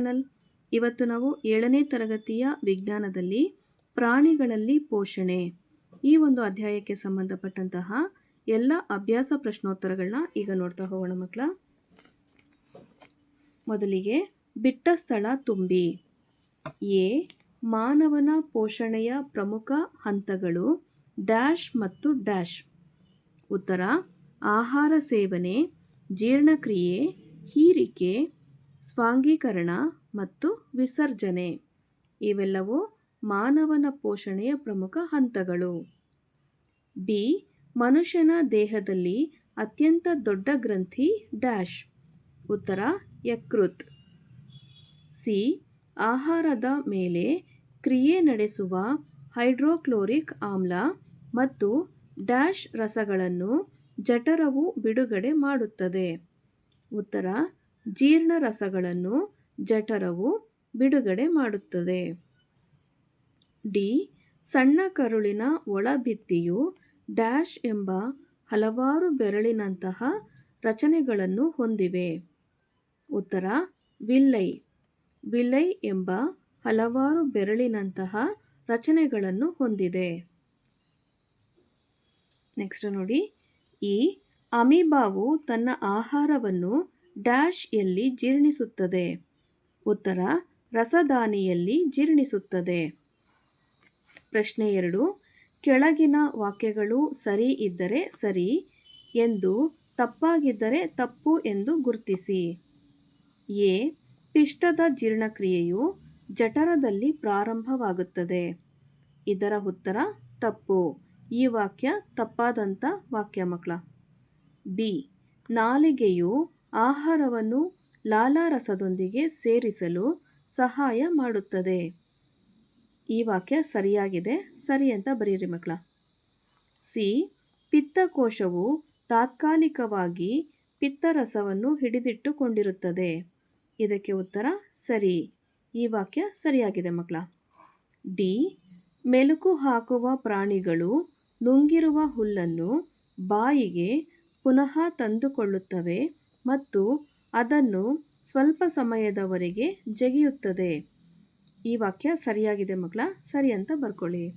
Channel. ಇವತ್ತು ನಾವು ಏಳನೇ ತರಗತಿಯ ವಿಜ್ಞಾನದಲ್ಲಿ ಪ್ರಾಣಿಗಳಲ್ಲಿ ಪೋಷಣೆ. ಈ ಒಂದು ಅಧ್ಯಾಯಕ್ಕೆ ಸಂಬಂಧಪಟ್ಟಂತಹ ಎಲ್ಲ ಅಭ್ಯಾಸ ಪ್ರಶ್ನೋತ್ತರಗಳನ್ನ ಈಗ ನೋಡ್ತಾ ಹೋಗೋಣ ಮಕ್ಕಳ. ಮೊದಲಿಗೆ ಬಿಟ್ಟ ಸ್ಥಳ ತುಂಬಿ. ಎ. ಮಾನವನ ಪೋಷಣೆಯ ಪ್ರಮುಖ ಹಂತಗಳು ಡ್ಯಾಶ್ ಮತ್ತು ಡ್ಯಾಶ್. ಉತ್ತರ, ಆಹಾರ ಸೇವನೆ, ಜೀರ್ಣಕ್ರಿಯೆ, ಹೀರಿಕೆ ಸ್ವಾಂಗೀಕರಣ ಮತ್ತು ವಿಸರ್ಜನೆ. ಇವೆಲ್ಲವೂ ಮಾನವನ ಪೋಷಣೆಯ ಪ್ರಮುಖ ಹಂತಗಳು. ಬಿ. ಮನುಷ್ಯನ ದೇಹದಲ್ಲಿ ಅತ್ಯಂತ ದೊಡ್ಡ ಗ್ರಂಥಿ ಡ್ಯಾಶ್. ಉತ್ತರ, ಯಕೃತ್. ಸಿ. ಆಹಾರದ ಮೇಲೆ ಕ್ರಿಯೆ ನಡೆಸುವ ಹೈಡ್ರೋಕ್ಲೋರಿಕ್ ಆಮ್ಲ ಮತ್ತು ಡ್ಯಾಶ್ ರಸಗಳನ್ನು ಜಠರವು ಬಿಡುಗಡೆ ಮಾಡುತ್ತದೆ. ಉತ್ತರ ಜೀರ್ಣ ರಸಗಳನ್ನು ಜಠರವು ಬಿಡುಗಡೆ ಮಾಡುತ್ತದೆ. ಡಿ. ಸಣ್ಣ ಕರುಳಿನ ಒಳಭಿತ್ತಿಯು ಡ್ಯಾಶ್ ಎಂಬ ಹಲವಾರು ಬೆರಳಿನಂತಹ ರಚನೆಗಳನ್ನು ಹೊಂದಿವೆ. ಉತ್ತರ, ವಿಲ್ಲೈ. ವಿಲ್ಲೈ ಎಂಬ ಹಲವಾರು ಬೆರಳಿನಂತಹ ರಚನೆಗಳನ್ನು ಹೊಂದಿದೆ. ನೆಕ್ಸ್ಟ್ ನೋಡಿ. ಈ ಅಮೀಬಾವು ತನ್ನ ಆಹಾರವನ್ನು ಡ್ಯಾಶ್ ಎಲ್ಲಿ ಜೀರ್ಣಿಸುತ್ತದೆ? ಉತ್ತರ ರಸದಾನಿಯಲ್ಲಿ ಜೀರ್ಣಿಸುತ್ತದೆ. ಪ್ರಶ್ನೆ ಎರಡು, ಕೆಳಗಿನ ವಾಕ್ಯಗಳು ಸರಿ ಇದ್ದರೆ ಸರಿ, ಎಂದು ತಪ್ಪಾಗಿದ್ದರೆ ತಪ್ಪು ಎಂದು ಗುರುತಿಸಿ. ಎ, ಪಿಷ್ಟದ ಜೀರ್ಣಕ್ರಿಯೆಯು ಜಠರದಲ್ಲಿ ಪ್ರಾರಂಭವಾಗುತ್ತದೆ. ಇದರ ಉತ್ತರ, ತಪ್ಪು. ಈ ವಾಕ್ಯ ತಪ್ಪಾದಂಥ ವಾಕ್ಯ ಮಕ್ಕಳ. ಬಿ, ನಾಲಿಗೆಯು ಆಹಾರವನ್ನು ಲಾಲಾರಸದೊಂದಿಗೆ ಸೇರಿಸಲು ಸಹಾಯ ಮಾಡುತ್ತದೆ. ಈ ವಾಕ್ಯ ಸರಿಯಾಗಿದೆ. ಸರಿ ಅಂತ ಬರೀರಿ ಮಕ್ಕಳ. ಸಿ. ಪಿತ್ತಕೋಶವು ತಾತ್ಕಾಲಿಕವಾಗಿ ಪಿತ್ತರಸವನ್ನು ಹಿಡಿದಿಟ್ಟುಕೊಂಡಿರುತ್ತದೆ. ಇದಕ್ಕೆ ಉತ್ತರ ಸರಿ. ಈ ವಾಕ್ಯ ಸರಿಯಾಗಿದೆ ಮಕ್ಕಳ. ಡಿ. ಮೆಲುಕು ಹಾಕುವ ಪ್ರಾಣಿಗಳು ನುಂಗಿರುವ ಹುಲ್ಲನ್ನು ಬಾಯಿಗೆ ಪುನಃ ತಂದುಕೊಳ್ಳುತ್ತವೆ. ಮತ್ತು ಅದನ್ನು ಸ್ವಲ್ಪ ಸಮಯದವರೆಗೆ ಜಗಿಯುತ್ತದೆ. ಈ ವಾಕ್ಯ ಸರಿಯಾಗಿದೆ ಮಕ್ಕಳ ಸರಿ ಅಂತ ಬರ್ಕೊಳ್ಳಿ.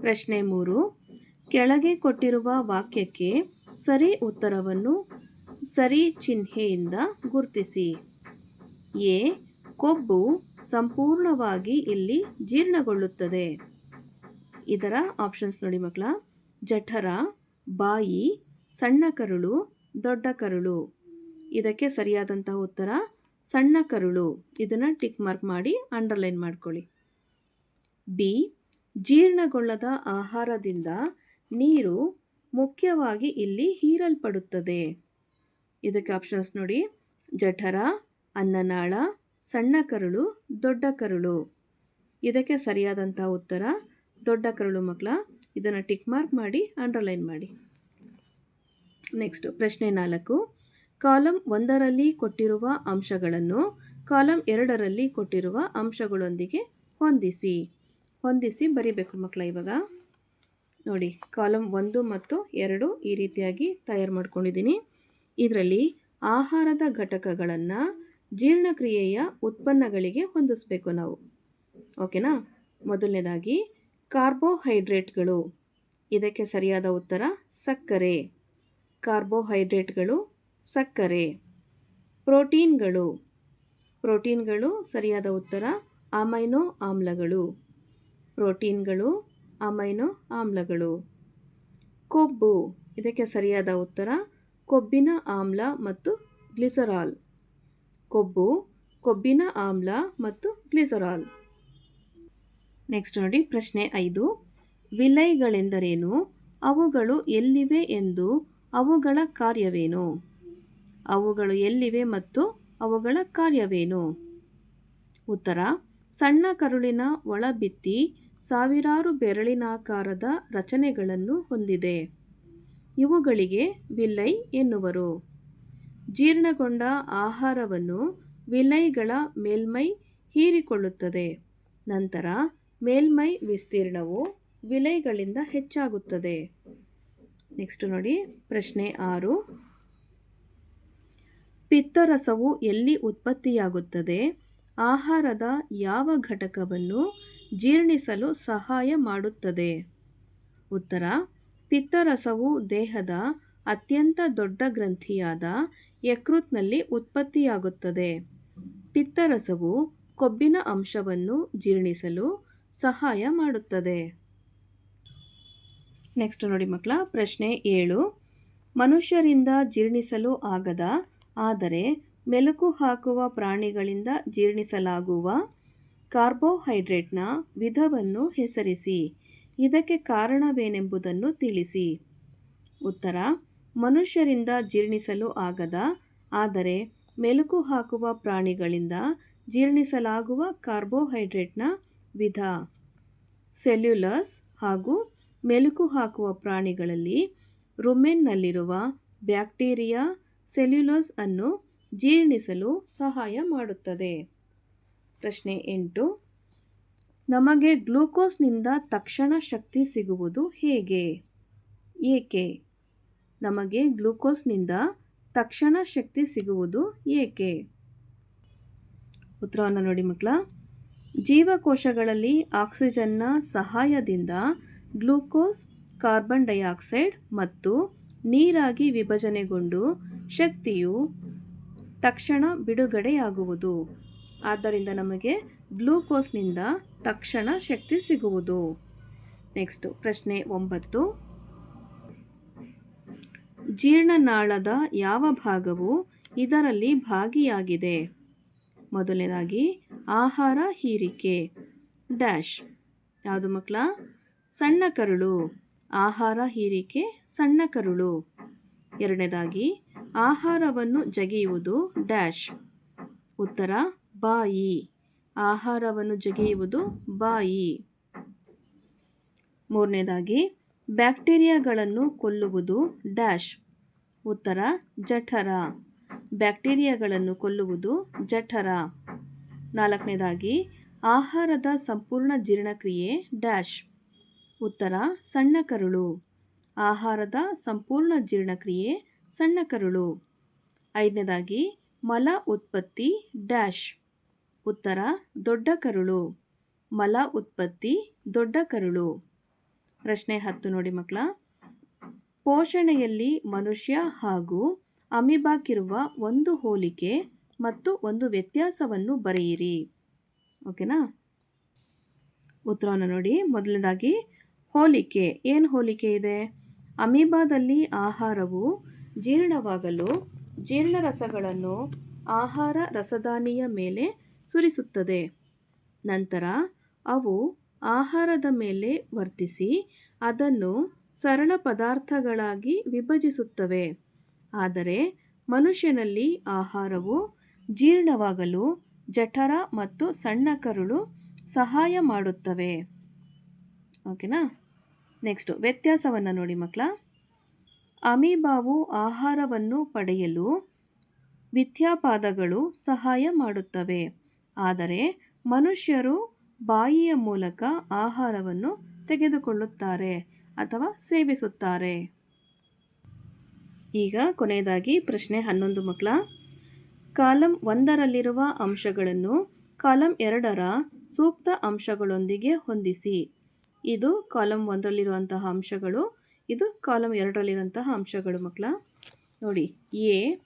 ಪ್ರಶ್ನೆ ಮೂರು. ಕೆಳಗೆ ಕೊಟ್ಟಿರುವ ವಾಕ್ಯಕ್ಕೆ ಸರಿ ಉತ್ತರವನ್ನು ಸರಿ ಚಿಹ್ನೆಯಿಂದ ಗುರುತಿಸಿ. ಎ. ಕೊಬ್ಬು ಸಂಪೂರ್ಣವಾಗಿ ಇಲ್ಲಿ ಜೀರ್ಣಗೊಳ್ಳುತ್ತದೆ. ಇದರ ಆಪ್ಷನ್ಸ್ ನೋಡಿ ಮಕ್ಕಳ ಜಠರ, ಬಾಯಿ, ಸಣ್ಣ ಕರುಳು ದೊಡ್ಡ ಕರುಳು. ಇದಕ್ಕೆ ಸರಿಯಾದಂತಹ ಉತ್ತರ, ಸಣ್ಣ ಕರುಳು. ಇದನ್ನು ಟಿಕ್ ಮಾರ್ಕ್ ಮಾಡಿ ಅಂಡರ್ಲೈನ್ ಮಾಡ್ಕೊಳ್ಳಿ. ಬಿ ಜೀರ್ಣಗೊಳ್ಳದ ಆಹಾರದಿಂದ ನೀರು ಮುಖ್ಯವಾಗಿ ಇಲ್ಲಿ ಹೀರಲ್ಪಡುತ್ತದೆ. ಇದಕ್ಕೆ ಆಪ್ಷನ್ಸ್ ನೋಡಿ. ಜಠರ, ಅನ್ನನಾಳ, ಸಣ್ಣ ಕರುಳು, ದೊಡ್ಡ ಕರುಳು. ಇದಕ್ಕೆ ಸರಿಯಾದಂಥ ಉತ್ತರ, ದೊಡ್ಡ ಕರುಳು ಮಕ್ಕಳ. ಇದನ್ನು ಟಿಕ್ ಮಾರ್ಕ್ ಮಾಡಿ ಅಂಡರ್ಲೈನ್ ಮಾಡಿ. ನೆಕ್ಸ್ಟ್ ಪ್ರಶ್ನೆ ನಾಲ್ಕು. ಕಾಲಂ ಒಂದರಲ್ಲಿ ಕೊಟ್ಟಿರುವ ಅಂಶಗಳನ್ನು ಕಾಲಂ ಎರಡರಲ್ಲಿ ಕೊಟ್ಟಿರುವ ಅಂಶಗಳೊಂದಿಗೆ ಹೊಂದಿಸಿ. ಹೊಂದಿಸಿ ಬರಿಬೇಕು ಮಕ್ಕಳ ಇವಾಗ. ನೋಡಿ, ಕಾಲಂ ಒಂದು ಮತ್ತು ಎರಡು ಈ ರೀತಿಯಾಗಿ ತಯಾರು ಮಾಡ್ಕೊಂಡಿದ್ದೀನಿ. ಇದರಲ್ಲಿ ಆಹಾರದ ಘಟಕಗಳನ್ನು ಜೀರ್ಣಕ್ರಿಯೆಯ ಉತ್ಪನ್ನಗಳಿಗೆ ಹೊಂದಿಸ್ಬೇಕು ನಾವು. ಓಕೆನಾ? ಮೊದಲನೇದಾಗಿ ಕಾರ್ಬೋಹೈಡ್ರೇಟ್ಗಳು. ಇದಕ್ಕೆ ಸರಿಯಾದ ಉತ್ತರ ಸಕ್ಕರೆ. ಕಾರ್ಬೋಹೈಡ್ರೇಟ್ಗಳು ಸಕ್ಕರೆ. ಪ್ರೋಟೀನ್ಗಳು. ಪ್ರೋಟೀನ್ಗಳು ಸರಿಯಾದ ಉತ್ತರ ಅಮೈನೋ ಆಮ್ಲಗಳು. ಪ್ರೋಟೀನ್ಗಳು ಅಮೈನೋ ಆಮ್ಲಗಳು. ಕೊಬ್ಬು. ಇದಕ್ಕೆ ಸರಿಯಾದ ಉತ್ತರ ಕೊಬ್ಬಿನ ಆಮ್ಲ ಮತ್ತು ಗ್ಲಿಸರಾಲ್. ಕೊಬ್ಬು, ಕೊಬ್ಬಿನ ಆಮ್ಲ ಮತ್ತು ಗ್ಲಿಸರಾಲ್. ನೆಕ್ಸ್ಟ್ ನೋಡಿ, ಪ್ರಶ್ನೆ ಐದು. ವಿಲೈಗಳೆಂದರೇನು? ಅವುಗಳು ಎಲ್ಲಿವೆ ಎಂದು ಅವುಗಳ ಕಾರ್ಯವೇನು? ಅವುಗಳು ಎಲ್ಲಿವೆ ಮತ್ತು ಅವುಗಳ ಕಾರ್ಯವೇನು? ಉತ್ತರ, ಸಣ್ಣ ಕರುಳಿನ ಒಳಬಿತ್ತಿ ಸಾವಿರಾರು ಬೆರಳಿನಾಕಾರದ ರಚನೆಗಳನ್ನು ಹೊಂದಿದೆ. ಇವುಗಳಿಗೆ ವಿಲೈ ಎನ್ನುವರು. ಜೀರ್ಣಗೊಂಡ ಆಹಾರವನ್ನು ವಿಲೈಗಳ ಮೇಲ್ಮೈ ಹೀರಿಕೊಳ್ಳುತ್ತದೆ. ನಂತರ ಮೇಲ್ಮೈ ವಿಸ್ತೀರ್ಣವು ವಿಲೈಗಳಿಂದ ಹೆಚ್ಚಾಗುತ್ತದೆ. ನೆಕ್ಸ್ಟ್ ನೋಡಿ, ಪ್ರಶ್ನೆ ಆರು. ಪಿತ್ತರಸವು ಎಲ್ಲಿ ಉತ್ಪತ್ತಿಯಾಗುತ್ತದೆ? ಆಹಾರದ ಯಾವ ಘಟಕವನ್ನು ಜೀರ್ಣಿಸಲು ಸಹಾಯ ಮಾಡುತ್ತದೆ? ಉತ್ತರ, ಪಿತ್ತರಸವು ದೇಹದ ಅತ್ಯಂತ ದೊಡ್ಡ ಗ್ರಂಥಿಯಾದ ಯಕೃತ್ನಲ್ಲಿ ಉತ್ಪತ್ತಿಯಾಗುತ್ತದೆ. ಪಿತ್ತರಸವು ಕೊಬ್ಬಿನ ಅಂಶವನ್ನು ಜೀರ್ಣಿಸಲು ಸಹಾಯ ಮಾಡುತ್ತದೆ. ನೆಕ್ಸ್ಟ್ ನೋಡಿ ಮಕ್ಕಳ, ಪ್ರಶ್ನೆ ಏಳು. ಮನುಷ್ಯರಿಂದ ಜೀರ್ಣಿಸಲು ಆಗದ, ಆದರೆ ಮೆಲುಕು ಹಾಕುವ ಪ್ರಾಣಿಗಳಿಂದ ಜೀರ್ಣಿಸಲಾಗುವ ಕಾರ್ಬೋಹೈಡ್ರೇಟ್ನ ವಿಧವನ್ನು ಹೆಸರಿಸಿ. ಇದಕ್ಕೆ ಕಾರಣವೇನೆಂಬುದನ್ನು ತಿಳಿಸಿ. ಉತ್ತರ, ಮನುಷ್ಯರಿಂದ ಜೀರ್ಣಿಸಲು ಆಗದ, ಆದರೆ ಮೆಲುಕು ಹಾಕುವ ಪ್ರಾಣಿಗಳಿಂದ ಜೀರ್ಣಿಸಲಾಗುವ ಕಾರ್ಬೋಹೈಡ್ರೇಟ್ನ ವಿಧ. ಸೆಲ್ಯುಲಸ್ ಹಾಗೂ ಮೆಲುಕು ಹಾಕುವ ಪ್ರಾಣಿಗಳಲ್ಲಿ ರುಮೆನ್ನಲ್ಲಿರುವ ಬ್ಯಾಕ್ಟೀರಿಯಾ ಸೆಲ್ಯುಲೋಸ್ ಅನ್ನು ಜೀರ್ಣಿಸಲು ಸಹಾಯ ಮಾಡುತ್ತದೆ. ಪ್ರಶ್ನೆ ಎಂಟು, ನಮಗೆ ಗ್ಲೂಕೋಸ್ನಿಂದ ತಕ್ಷಣ ಶಕ್ತಿ ಸಿಗುವುದು ಹೇಗೆ? ಏಕೆ? ನಮಗೆ ಗ್ಲೂಕೋಸ್ನಿಂದ ತಕ್ಷಣ ಶಕ್ತಿ ಸಿಗುವುದು ಏಕೆ? ಉತ್ತರವನ್ನು ನೋಡಿ ಮಕ್ಕಳ, ಜೀವಕೋಶಗಳಲ್ಲಿ ಆಕ್ಸಿಜನ್ನ ಸಹಾಯದಿಂದ ಗ್ಲೂಕೋಸ್, ಕಾರ್ಬನ್ ಡೈಆಕ್ಸೈಡ್ ಮತ್ತು ನೀರಾಗಿ ವಿಭಜನೆಗೊಂಡು ಶಕ್ತಿಯು ತಕ್ಷಣ ಬಿಡುಗಡೆಯಾಗುವುದು. ಆದ್ದರಿಂದ ನಮಗೆ ಗ್ಲೂಕೋಸ್ನಿಂದ ತಕ್ಷಣ ಶಕ್ತಿ ಸಿಗುವುದು. ನೆಕ್ಸ್ಟು ಪ್ರಶ್ನೆ ಒಂಬತ್ತು. ಜೀರ್ಣನಾಳದ ಯಾವ ಭಾಗವು ಇದರಲ್ಲಿ ಭಾಗಿಯಾಗಿದೆ? ಮೊದಲನೇದಾಗಿ, ಆಹಾರ ಹೀರಿಕೆ. ಡ್ಯಾಶ್. ಯಾವುದು ಮಕ್ಕಳ? ಸಣ್ಣ ಕರುಳು, ಆಹಾರ ಹೀರಿಕೆ ಸಣ್ಣ ಕರುಳು. ಎರಡನೇದಾಗಿ, ಆಹಾರವನ್ನು ಜಗಿಯುವುದು ಡ್ಯಾಶ್. ಉತ್ತರ, ಬಾಯಿ. ಆಹಾರವನ್ನು ಜಗಿಯುವುದು ಬಾಯಿ. ಮೂರನೇದಾಗಿ, ಬ್ಯಾಕ್ಟೀರಿಯಾಗಳನ್ನು ಕೊಲ್ಲುವುದು ಡ್ಯಾಶ್. ಉತ್ತರ, ಜಠರ. ಬ್ಯಾಕ್ಟೀರಿಯಾಗಳನ್ನು ಕೊಲ್ಲುವುದು ಜಠರ. ನಾಲ್ಕನೇದಾಗಿ, ಆಹಾರದ ಸಂಪೂರ್ಣ ಜೀರ್ಣಕ್ರಿಯೆ ಡ್ಯಾಶ್. ಉತ್ತರ, ಸಣ್ಣ ಕರುಳು. ಆಹಾರದ ಸಂಪೂರ್ಣ ಜೀರ್ಣಕ್ರಿಯೆ, ಸಣ್ಣ ಕರುಳು. ಐದನೇದಾಗಿ, ಮಲ ಉತ್ಪತ್ತಿ, ಡ್ಯಾಶ್. ಉತ್ತರ, ದೊಡ್ಡ ಕರುಳು. ಮಲ ಉತ್ಪತ್ತಿ, ದೊಡ್ಡ ಕರುಳು. ಪ್ರಶ್ನೆ ಹತ್ತು ನೋಡಿ ಮಕ್ಕಳ. ಪೋಷಣೆಯಲ್ಲಿ ಮನುಷ್ಯ ಹಾಗೂ ಅಮಿಬಾಕಿರುವ ಒಂದು ಹೋಲಿಕೆ ಮತ್ತು ಒಂದು ವ್ಯತ್ಯಾಸವನ್ನು ಬರೆಯಿರಿ. ಓಕೆನಾ? ಉತ್ತರವನ್ನು ನೋಡಿ. ಮೊದಲನೇದಾಗಿ ಹೋಲಿಕೆ, ಏನು ಹೋಲಿಕೆ ಇದೆ? ಅಮೀಬಾದಲ್ಲಿ ಆಹಾರವು ಜೀರ್ಣವಾಗಲು ಜೀರ್ಣರಸಗಳನ್ನು ಆಹಾರ ರಸದಾನಿಯ ಮೇಲೆ ಸುರಿಸುತ್ತದೆ. ನಂತರ ಅವು ಆಹಾರದ ಮೇಲೆ ವರ್ತಿಸಿ ಅದನ್ನು ಸರಳ ಪದಾರ್ಥಗಳಾಗಿ ವಿಭಜಿಸುತ್ತವೆ. ಆದರೆ ಮನುಷ್ಯನಲ್ಲಿ ಆಹಾರವು ಜೀರ್ಣವಾಗಲು ಜಠರ ಮತ್ತು ಸಣ್ಣ ಕರುಳು ಸಹಾಯ ಮಾಡುತ್ತವೆ. ಓಕೆನಾ? ನೆಕ್ಸ್ಟು ವ್ಯತ್ಯಾಸವನ್ನು ನೋಡಿ ಮಕ್ಕಳ ಅಮೀಬಾವು ಆಹಾರವನ್ನು ಪಡೆಯಲು ವಿದ್ಯಾಪಾದಗಳು ಸಹಾಯ ಮಾಡುತ್ತವೆ. ಆದರೆ ಮನುಷ್ಯರು ಬಾಯಿಯ ಮೂಲಕ ಆಹಾರವನ್ನು ತೆಗೆದುಕೊಳ್ಳುತ್ತಾರೆ ಅಥವಾ ಸೇವಿಸುತ್ತಾರೆ. ಈಗ ಕೊನೆಯದಾಗಿ ಪ್ರಶ್ನೆ ಹನ್ನೊಂದು ಮಕ್ಕಳ ಕಾಲಂ ಒಂದರಲ್ಲಿರುವ ಅಂಶಗಳನ್ನು ಕಾಲಂ ಎರಡರ ಸೂಕ್ತ ಅಂಶಗಳೊಂದಿಗೆ ಹೊಂದಿಸಿ. ಇದು ಕಾಲಮ್ ಒಂದರಲ್ಲಿರುವಂತಹ ಅಂಶಗಳು, ಇದು ಕಾಲಮ್ ಎರಡರಲ್ಲಿರುವಂತಹ ಅಂಶಗಳು ಮಕ್ಕಳ. ನೋಡಿ, ಎ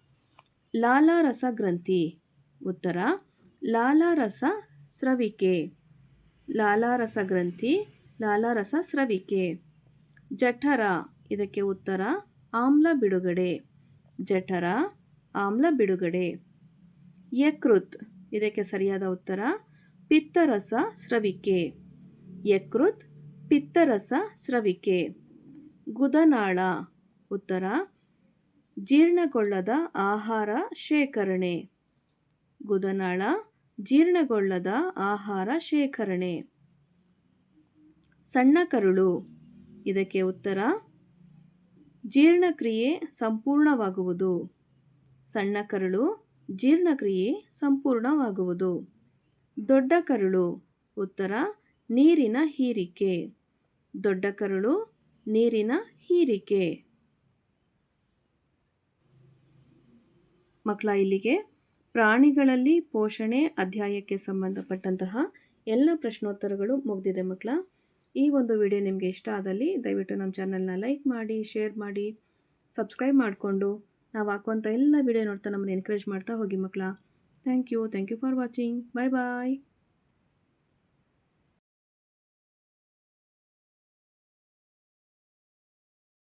ಲಾಲಾರಸ ಗ್ರಂಥಿ ಉತ್ತರ ಲಾಲಾರಸ ಸ್ರವಿಕೆ ಲಾಲಾರಸ ಗ್ರಂಥಿ ಲಾಲಾರಸ ಸ್ರವಿಕೆ ಜಠರ, ಇದಕ್ಕೆ ಉತ್ತರ, ಆಮ್ಲ ಬಿಡುಗಡೆ. ಜಠರ, ಆಮ್ಲ ಬಿಡುಗಡೆ. ಯಕೃತ್, ಇದಕ್ಕೆ ಸರಿಯಾದ ಉತ್ತರ ಪಿತ್ತರಸ ಸ್ರವಿಕೆ ಯಕೃತ್ ಪಿತ್ತರಸ ಸ್ರವಿಕೆ. ಗುದನಾಳ. ಉತ್ತರ. ಜೀರ್ಣಗೊಳ್ಳದ ಆಹಾರ ಶೇಖರಣೆ. ಗುದನಾಳ. ಜೀರ್ಣಗೊಳ್ಳದ ಆಹಾರ ಶೇಖರಣೆ. ಸಣ್ಣ ಕರುಳು ಇದಕ್ಕೆ ಉತ್ತರ. ಜೀರ್ಣಕ್ರಿಯೆ ಸಂಪೂರ್ಣವಾಗುವುದು. ಸಣ್ಣ ಕರುಳು ಜೀರ್ಣಕ್ರಿಯೆ ಸಂಪೂರ್ಣವಾಗುವುದು. ದೊಡ್ಡ ಕರುಳು ಉತ್ತರ. ನೀರಿನ ಹೀರಿಕೆ. ದೊಡ್ಡ ಕರುಳು, ನೀರಿನ ಹೀರಿಕೆ. ಮಕ್ಕಳ ಇಲ್ಲಿಗೆ ಪ್ರಾಣಿಗಳಲ್ಲಿ ಪೋಷಣೆ ಅಧ್ಯಾಯಕ್ಕೆ ಸಂಬಂಧಪಟ್ಟಂತಹ ಎಲ್ಲ ಪ್ರಶ್ನೋತ್ತರಗಳು ಮುಗಿದಿದೆ ಮಕ್ಕಳ. ಈ ಒಂದು ವಿಡಿಯೋ ನಿಮಗೆ ಇಷ್ಟ ಆದಲ್ಲಿ ದಯವಿಟ್ಟು ನಮ್ಮ ಚಾನಲ್ನ ಲೈಕ್ ಮಾಡಿ ಶೇರ್ ಮಾಡಿ ಸಬ್ಸ್ಕ್ರೈಬ್ ಮಾಡಿಕೊಂಡು ನಾವು ಹಾಕುವಂಥ ಎಲ್ಲ ವಿಡಿಯೋ ನೋಡ್ತಾ ನಮ್ಮನ್ನು ಎನ್ಕರೇಜ್ ಮಾಡ್ತಾ ಹೋಗಿ ಮಕ್ಕಳ. Thank you thank you for watching bye bye